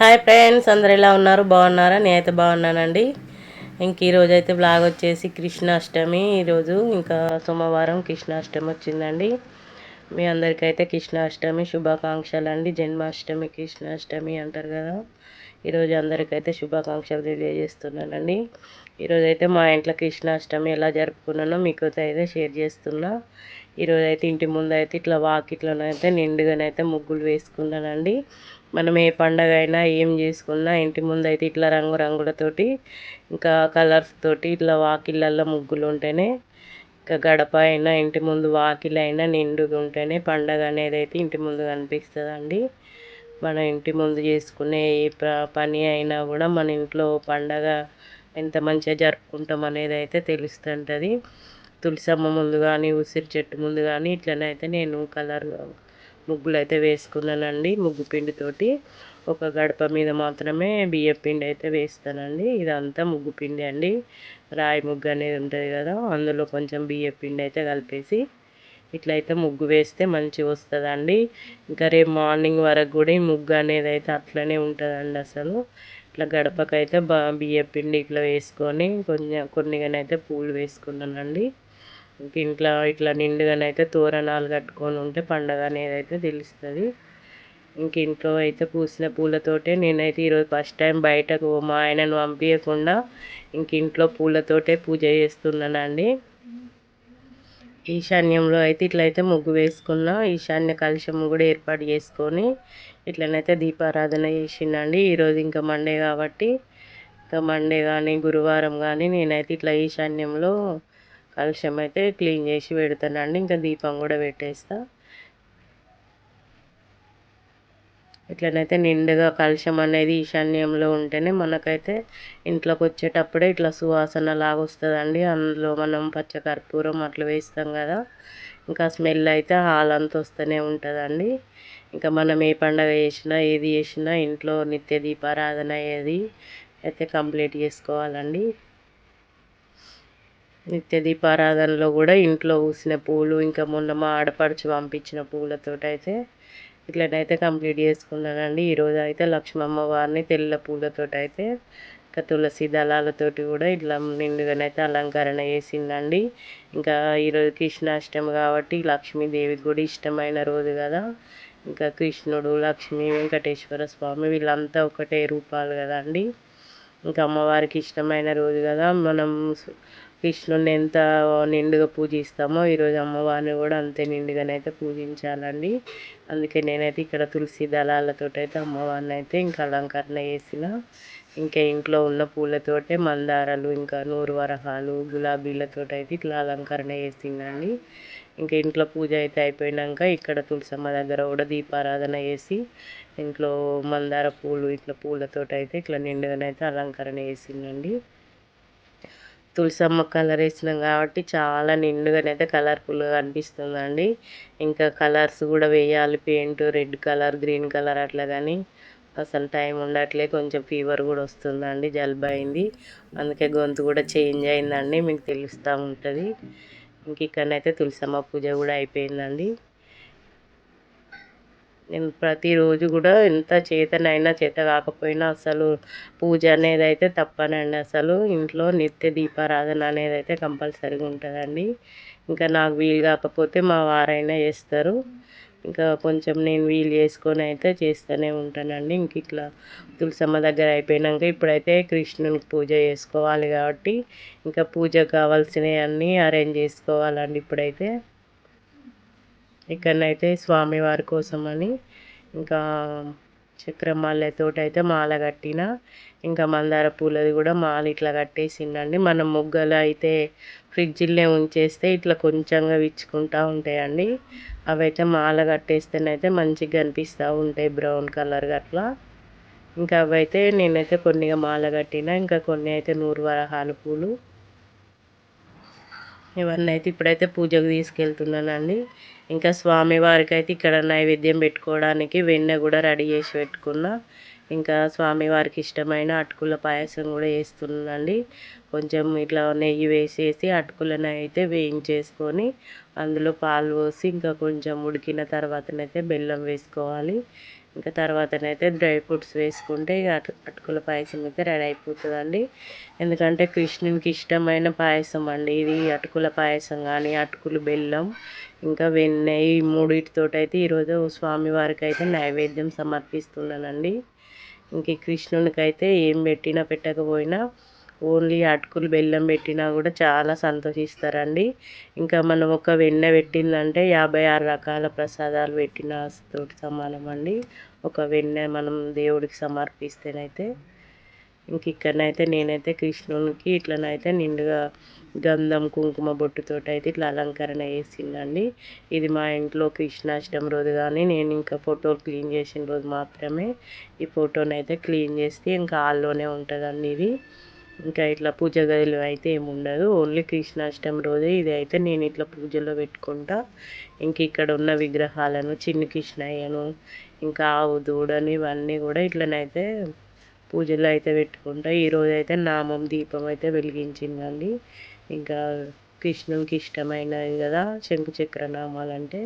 Hi friends అందరు ఎలా ఉన్నారు? బాగున్నారా? నేనైతే బాగున్నానండి. ఇంక ఈరోజు అయితే బ్లాగ్ వచ్చేసి కృష్ణాష్టమి. ఈరోజు ఇంకా సోమవారం కృష్ణాష్టమి వచ్చిందండి. మీ అందరికైతే కృష్ణాష్టమి శుభాకాంక్షలు అండి జన్మాష్టమి కృష్ణాష్టమి అంటారు కదా. ఈరోజు అందరికైతే శుభాకాంక్షలు తెలియజేస్తున్నానండి. ఈరోజైతే మా ఇంట్లో కృష్ణాష్టమి ఎలా జరుపుకున్నానో మీకు అయితే షేర్ చేస్తున్నా. ఈరోజు అయితే ఇంటి ముందు అయితే ఇట్లా వాకిట్లోనైతే నిండుగానైతే ముగ్గులు వేసుకున్నానండి. మనం ఏ పండగ అయినా ఏం చేసుకున్నా ఇంటి ముందు అయితే ఇట్లా రంగు రంగులతోటి ఇంకా కలర్స్ తోటి ఇట్లా వాకిళ్ళల్లో ముగ్గులు ఉంటేనే ఇంకా గడప అయినా ఇంటి ముందు వాకిలైనా నిండుగా ఉంటేనే పండగ అనేది అయితే ఇంటి ముందు కనిపిస్తుందండి. మన ఇంటి ముందు చేసుకునే ఏ పని అయినా కూడా మన ఇంట్లో పండగ ఎంత మంచిగా జరుపుకుంటాం అనేది అయితే తెలుస్తుంటుంది. తులసమ్మ ముందు కానీ ఉసిరి చెట్టు ముందు కానీ ఇట్లనైతే నేను కలర్ ముగ్గులు అయితే వేసుకున్నానండి ముగ్గు పిండితోటి. ఒక గడప మీద మాత్రమే బియ్యం పిండి అయితే వేస్తానండి. ఇదంతా ముగ్గు పిండి అండి. రాయి ముగ్గు అనేది ఉంటుంది కదా అందులో కొంచెం బియ్యం పిండి అయితే కలిపేసి ఇట్లయితే ముగ్గు వేస్తే మంచిగా వస్తుందండి. ఇంకా రేపు మార్నింగ్ వరకు కూడా ఈ ముగ్గు అనేది అయితే అట్లనే ఉంటుందండి అసలు. ఇట్లా గడపకైతే బా బియ్య పిండి ఇట్లా వేసుకొని కొంచెం కొన్నిగానైతే పూలు వేసుకున్నానండి. ఇంట్లో ఇట్లా నిండుగానైతే తోరణాలు కట్టుకొని ఉంటే పండగ అనేది అయితే తెలుస్తుంది. ఇంక ఇంట్లో అయితే పూసిన పూలతోటే నేనైతే ఈరోజు ఫస్ట్ టైం బయటకు మా ఆయనను పంపించకుండా ఇంక ఇంట్లో పూలతోటే పూజ చేస్తున్నానండి. ఈశాన్యంలో అయితే ఇట్లయితే ముగ్గు వేసుకున్నా ఈశాన్య కలుషము కూడా ఏర్పాటు చేసుకొని ఇట్లనైతే దీపారాధన చేసిందండి ఈరోజు ఇంకా మండే కాబట్టి ఇంకా మండే కానీ గురువారం కానీ నేనైతే ఇట్లా ఈశాన్యంలో కలుషం అయితే క్లీన్ చేసి పెడతానండి ఇంకా దీపం కూడా పెట్టేస్తా. ఇట్లనైతే నిండుగా కలుషం అనేది ఈశాన్యంలో ఉంటేనే మనకైతే ఇంట్లోకి వచ్చేటప్పుడే ఇట్లా సువాసన లాగా వస్తుందండి. అందులో మనం పచ్చకర్పూరం అట్లా వేస్తాం కదా ఇంకా స్మెల్ అయితే హాల్ అంతా వస్తూనే ఉంటుందండి. ఇంకా మనం ఏ పండగ చేసినా ఏది చేసినా ఇంట్లో నిత్య దీపారాధన ఏది అయితే కంప్లీట్ చేసుకోవాలండి. నిత్య దీపారాధనలో కూడా ఇంట్లో పూసిన పూలు ఇంకా మొన్న మా ఆడపడుచు పంపించిన పూలతోటైతే అయితే ఇట్లనైతే కంప్లీట్ చేసుకున్నానండి. ఈరోజు అయితే లక్ష్మమ్మ వారిని తెల్ల పూలతోటి అయితే ఇంకా తులసి దళాలతోటి కూడా ఇట్లా నిండుగానైతే అలంకరణ చేసిందండి. ఇంకా ఈరోజు కృష్ణాష్టమి కాబట్టి లక్ష్మీదేవికి కూడా ఇష్టమైన రోజు కదా. ఇంకా కృష్ణుడు లక్ష్మి వెంకటేశ్వర స్వామి వీళ్ళంతా ఒకటే రూపాలు కదా అండి ఇంకా అమ్మవారికి ఇష్టమైన రోజు కదా. మనం కృష్ణుని ఎంత నిండుగా పూజిస్తామో ఈరోజు అమ్మవారిని కూడా అంతే నిండుగానైతే పూజించాలండి. అందుకే నేనైతే ఇక్కడ తులసి దళాలతో అయితే అమ్మవారిని అయితే ఇంకా అలంకరణ చేసిన. ఇంకా ఇంట్లో ఉన్న పూలతోటే మందారాలు ఇంకా నూరు వరహాలు గులాబీలతో అయితే ఇట్లా అలంకరణ చేసిందండి. ఇంకా ఇంట్లో పూజ అయితే అయిపోయినాక ఇక్కడ తులసమ్మ దగ్గర కూడా దీపారాధన చేసి ఇంట్లో మందార పూలు ఇట్లా పూలతోటి అయితే ఇట్లా నిండుగానైతే అలంకరణ చేసిందండి. తులసమ్మ కలర్ వేసినాం కాబట్టి చాలా నిండుగానైతే కలర్ఫుల్గా కనిపిస్తుందండి. ఇంకా కలర్స్ కూడా వేయాలి paint red colour green colour అట్లా కానీ అసలు టైం ఉండట్లే కొంచెం ఫీవర్ కూడా వస్తుందండి జలుబు అయింది. అందుకే గొంతు కూడా చేంజ్ అయిందండి మీకు తెలుస్తూ ఉంటుంది. ఇంక ఇక్కడనైతే తులసమ్మ పూజ కూడా అయిపోయిందండి. నేను ప్రతిరోజు కూడా ఎంత చేతనైనా చేత కాకపోయినా అసలు పూజ అనేది అయితే తప్పనండి. అసలు ఇంట్లో నిత్య దీపారాధన అనేది అయితే కంపల్సరీగా ఉంటుందండి. ఇంకా నాకు వీలు కాకపోతే మా వారైనా చేస్తారు. ఇంకా కొంచెం నేను వీలు చేసుకొని అయితే చేస్తూనే ఉంటానండి. ఇంక ఇట్లా తులసమ్మ దగ్గర అయిపోయినాక ఇప్పుడైతే కృష్ణునికి పూజ చేసుకోవాలి కాబట్టి ఇంకా పూజకు కావాల్సినవి అన్నీ అరేంజ్ చేసుకోవాలండి ఇప్పుడైతే. ఇక్కడనైతే స్వామివారి కోసమని ఇంకా చక్రమాలతోటి అయితే మాల కట్టిన ఇంకా మందార పూలది కూడా మాల ఇట్లా కట్టేసిందండి మనం ముగ్గలు అయితే ఫ్రిడ్జ్లో ఉంచేస్తే ఇట్లా కొంచెంగా విచ్చుకుంటూ ఉంటాయండి. అవైతే మాల కట్టేస్తేనైతే మంచిగా కనిపిస్తూ ఉంటాయి బ్రౌన్ కలర్ అట్లా ఇంకా అవైతే నేనైతే కొన్నిగా మాల కట్టిన ఇంకా కొన్ని అయితే నూరు వరహాలు పూలు. ఇవన్నీ అయితే ఇప్పుడైతే పూజకు తీసుకెళ్తున్నానండి. ఇంకా స్వామివారికి అయితే ఇక్కడ నైవేద్యం పెట్టుకోవడానికి వెన్న కూడా రెడీ చేసి పెట్టుకున్నా. ఇంకా స్వామివారికి ఇష్టమైన అటుకుల పాయసం కూడా వేస్తున్నానండి కొంచెం ఇట్లా నెయ్యి వేసేసి అటుకులను అయితే వేయించేసుకొని అందులో పాలు పోసి ఇంకా కొంచెం ఉడికిన తర్వాతనైతే బెల్లం వేసుకోవాలి. ఇంకా తర్వాతనైతే డ్రై ఫ్రూట్స్ వేసుకుంటే ఇక అటు అటుకుల పాయసం అయితే రెడీ అయిపోతుందండి. ఎందుకంటే కృష్ణునికి ఇష్టమైన పాయసం అండి ఇది. అటుకుల పాయసం కానీ అటుకులు బెల్లం ఇంకా వెన్నె ఈ మూడింటితో అయితే ఈరోజు స్వామివారికి అయితే నైవేద్యం సమర్పిస్తున్నానండి. ఇంక కృష్ణునికి అయితే ఏం పెట్టినా పెట్టకపోయినా ఓన్లీ అటుకులు బెల్లం పెట్టినా కూడా చాలా సంతోషిస్తారండి. ఇంకా మనం ఒక వెన్నె పెట్టిందంటే యాభై ఆరు రకాల ప్రసాదాలు పెట్టిన తోటి సమానం అండి ఒక వెన్నె మనం దేవుడికి సమర్పిస్తేనైతే ఇంక ఇక్కడనైతే నేనైతే కృష్ణునికి ఇట్లనైతే నిండుగా గంధం కుంకుమ బొట్టుతోటి అయితే ఇట్లా అలంకరణ చేసిందండి. ఇది మా ఇంట్లో కృష్ణాష్టమి రోజు కానీ నేను ఇంకా ఫోటో క్లీన్ చేసిన రోజు మాత్రమే ఈ ఫోటోని అయితే క్లీన్ చేస్తే ఇంకా హాల్లోనే ఉంటుందండి ఇది. ఇంకా ఇట్లా పూజ గదిలో అయితే ఏమి ఉండదు. ఓన్లీ కృష్ణాష్టమి రోజే ఇది అయితే నేను ఇట్లా పూజలో పెట్టుకుంటా. ఇంక ఇక్కడ ఉన్న విగ్రహాలను చిన్ని కృష్ణయ్యను ఇంకా ఆవు దూడని ఇవన్నీ కూడా ఇట్లనైతే పూజలో అయితే పెట్టుకుంటా. ఈరోజు అయితే నామం దీపం అయితే వెలిగించిందండి. ఇంకా కృష్ణునికి ఇష్టమైనది కదా శంకు చక్ర నామాలంటే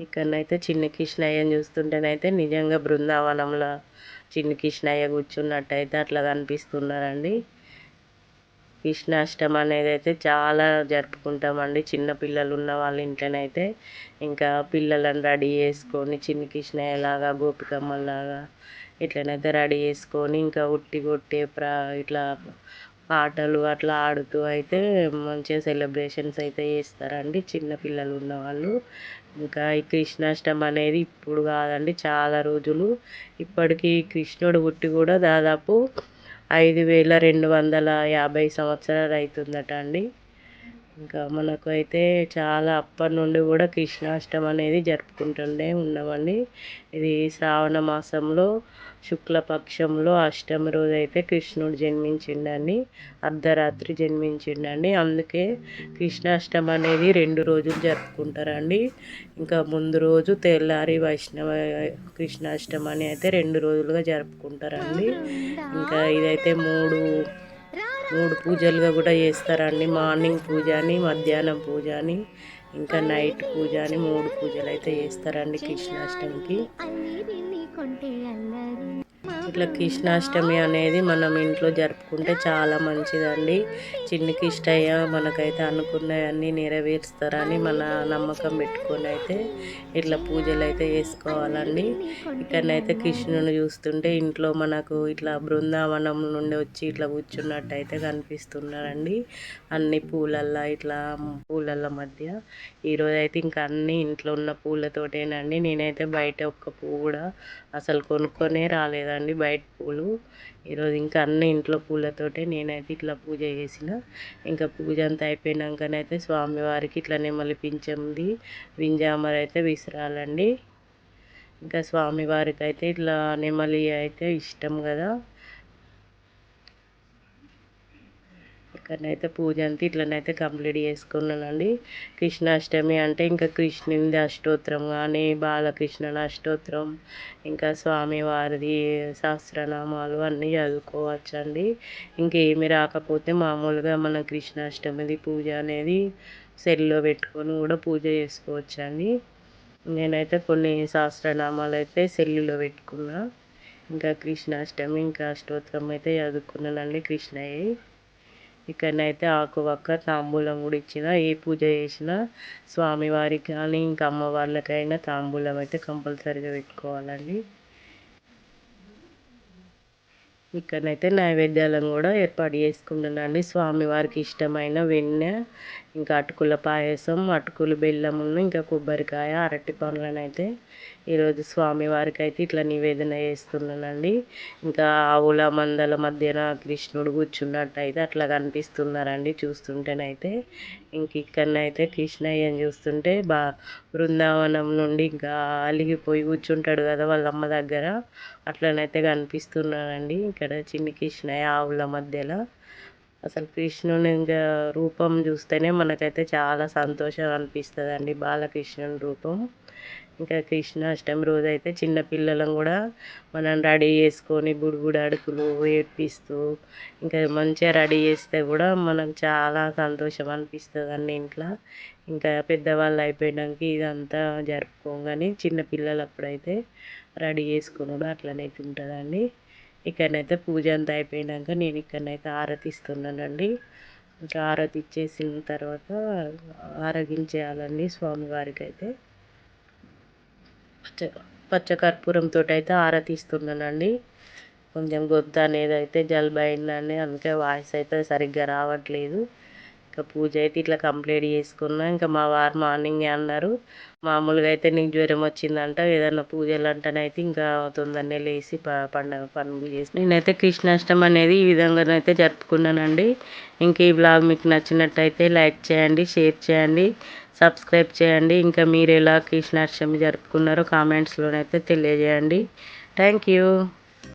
ఇక్కడనైతే చిన్న కృష్ణయ్యని చూస్తుంటేనైతే నిజంగా బృందావనంలో చిన్న కృష్ణయ్య కూర్చున్నట్టయితే అట్లా కనిపిస్తున్నారండి. కృష్ణాష్టమి అనేది అయితే చాలా జరుపుకుంటామండి. చిన్న పిల్లలు ఉన్న వాళ్ళ ఇంట్లోనైతే ఇంకా పిల్లలను రెడీ చేసుకొని చిన్న కృష్ణయ్యలాగా గోపికమ్మలాగా ఇట్లనైతే రెడీ చేసుకొని ఇంకా ఉట్టి కొట్టే ప్రా ఇట్లా పాటలు అట్లా ఆడుతూ అయితే మంచిగా సెలబ్రేషన్స్ అయితే చేస్తారండి. చిన్న పిల్లలు ఉన్నవాళ్ళు. ఇంకా ఈ కృష్ణాష్టమి అనేది ఇప్పుడు కాదండి చాలా రోజులు. ఇప్పటికీ కృష్ణుడు పుట్టి కూడా దాదాపు ఐదు వేల రెండు వందల యాభై సంవత్సరాలు అవుతుందట అండి. ఇంకా మనకు అయితే చాలా అప్పటి నుండి కూడా కృష్ణాష్టమి అనేది జరుపుకుంటుండే ఉన్నామండి. ఇది శ్రావణ మాసంలో శుక్లపక్షంలో అష్టమి రోజు అయితే కృష్ణుడు జన్మించిండండి. అర్ధరాత్రి జన్మించిండండి. అందుకే కృష్ణాష్టమి అనేది రెండు రోజులు జరుపుకుంటారండి. ఇంకా ముందు రోజు తెల్లారి వైష్ణవ కృష్ణాష్టమి అని అయితే రెండు రోజులుగా జరుపుకుంటారండి. ఇంకా ఇదైతే మూడు మూడు పూజలుగా కూడా చేస్తారండి. మార్నింగ్ పూజ అని మధ్యాహ్నం పూజ అని ఇంకా నైట్ పూజ అని మూడు పూజలు అయితే చేస్తారండి కృష్ణాష్టమికి. ఇట్లా కృష్ణాష్టమి అనేది మనం ఇంట్లో జరుపుకుంటే చాలా మంచిదండి. చిన్ని కిష్టయ్య మనకైతే అనుకున్నవన్నీ నెరవేరుస్తారని మన నమ్మకం పెట్టుకొని అయితే ఇట్లా పూజలు అయితే చేసుకోవాలండి. ఇక్కడనైతే కృష్ణుని చూస్తుంటే ఇంట్లో మనకు ఇట్లా బృందావనం నుండి వచ్చి ఇట్లా కూర్చున్నట్టు అయితే కనిపిస్తున్నారండి. అన్ని పూలల్లో ఇట్లా పూలల మధ్య ఈరోజు అయితే ఇంకా అన్ని ఇంట్లో ఉన్న పూలతోటేనండి. నేనైతే బయట ఒక్క పువ్వు కూడా అసలు కొనుక్కొనే రాలేదండి బయట పూలు. ఈరోజు ఇంకా అన్ని ఇంట్లో పూలతోటే నేనైతే ఇట్లా పూజ చేసిన. ఇంకా పూజ అంతా అయిపోయినాకనైతే స్వామివారికి ఇట్లా నెమలి పింఛంది వింజామర అయితే విసిరాలండి. ఇంకా స్వామివారికి అయితే ఇట్లా నెమలి అయితే ఇష్టం కదా. ఇక్కడనైతే పూజ అంతా ఇట్లనైతే కంప్లీట్ చేసుకున్నానండి. కృష్ణాష్టమి అంటే ఇంకా కృష్ణునిది అష్టోత్తరం కానీ బాలకృష్ణుని అష్టోత్తరం ఇంకా స్వామివారిది సహస్రనామాలు అన్నీ చదువుకోవచ్చండి. ఇంకేమి రాకపోతే మామూలుగా మన కృష్ణాష్టమిది పూజ అనేది సెల్లో పెట్టుకొని కూడా పూజ చేసుకోవచ్చండి. నేనైతే కొన్ని సహస్రనామాలు అయితే సెల్లులో పెట్టుకున్నా. ఇంకా కృష్ణాష్టమి ఇంకా అష్టోత్తరం అయితే చదువుకున్నానండి కృష్ణయ్య. ఇక్కడనైతే ఆకు వక్క తాంబూలం కూడా ఇచ్చిన ఏ పూజ చేసినా స్వామివారికి కానీ ఇంకా అమ్మవార్లకైనా తాంబూలం అయితే కంపల్సరీగా పెట్టుకోవాలండి. ఇక్కడనైతే నైవేద్యాలను కూడా ఏర్పాటు చేసుకుంటున్నానండి. స్వామివారికి ఇష్టమైన వెన్నె ఇంకా అటుకుల పాయసం అటుకులు బెల్లము ఇంకా కొబ్బరికాయ అరటి పండ్లను అయితే ఈరోజు స్వామివారికి అయితే ఇట్లా నివేదన చేస్తున్నానండి. ఇంకా ఆవుల మందల మధ్యన కృష్ణుడు కూర్చున్నట్టయితే అట్లా కనిపిస్తున్నారండి చూస్తుంటేనైతే. ఇంక ఇక్కడనైతే కృష్ణయ్యని చూస్తుంటే బా బృందావనం నుండి ఇంకా అలిగిపోయి కూర్చుంటాడు కదా వాళ్ళ అమ్మ దగ్గర. అట్లనైతే కనిపిస్తున్నానండి ఇక్కడ చిన్ని కృష్ణయ్య ఆవుల మధ్యలో. అసలు కృష్ణుని ఇంకా రూపం చూస్తేనే మనకైతే చాలా సంతోషం అనిపిస్తుంది అండి బాలకృష్ణుని రూపం. ఇంకా కృష్ణాష్టమి రోజు అయితే చిన్నపిల్లలను కూడా మనం రెడీ చేసుకొని బుడుగుడు అడుగులు వేపిస్తూ ఇంకా మంచిగా రెడీ చేస్తే కూడా మనకు చాలా సంతోషం అనిపిస్తుంది అండి ఇంట్లో. ఇంకా పెద్దవాళ్ళు అయిపోయినాక ఇదంతా జరుపుకోగానే చిన్నపిల్లలు అప్పుడైతే రెడీ చేసుకున్నాడు అట్లనైతే ఉంటుందండి. ఇక్కడనైతే పూజ అంతా అయిపోయినాక నేను ఇక్కడనైతే హారతి ఇస్తున్నానండి ఇంకా హారతి ఇచ్చేసిన తర్వాత ఆరగించేయాలండి స్వామివారికి అయితే పచ్చ పచ్చకర్పూరంతో అయితే హారతి ఇస్తున్నానండి కొంచెం గొంతు అనేది అయితే జలుబు అయిందండి అందుకే వాయిస్ అయితే సరిగ్గా రావట్లేదు. ఇంకా పూజ అయితే ఇట్లా కంప్లీట్ చేసుకున్నా. ఇంకా మా వారు మార్నింగే అన్నారు. మామూలుగా అయితే నీకు జ్వరం వచ్చిందంట ఏదన్నా పూజలు అంటేనైతే ఇంకా తొందరనే లేచి పండగ పనులు చేసి. నేనైతే కృష్ణాష్టమి అనేది ఈ విధంగానైతే జరుపుకున్నానండి. ఇంక ఈ బ్లాగ్ మీకు నచ్చినట్టయితే లైక్ చేయండి షేర్ చేయండి. సబ్స్క్రైబ్ చేయండి. ఇంకా మీరు ఎలా కృష్ణాష్టమి జరుపుకున్నారో కామెంట్స్లోనైతే తెలియజేయండి. Thank you.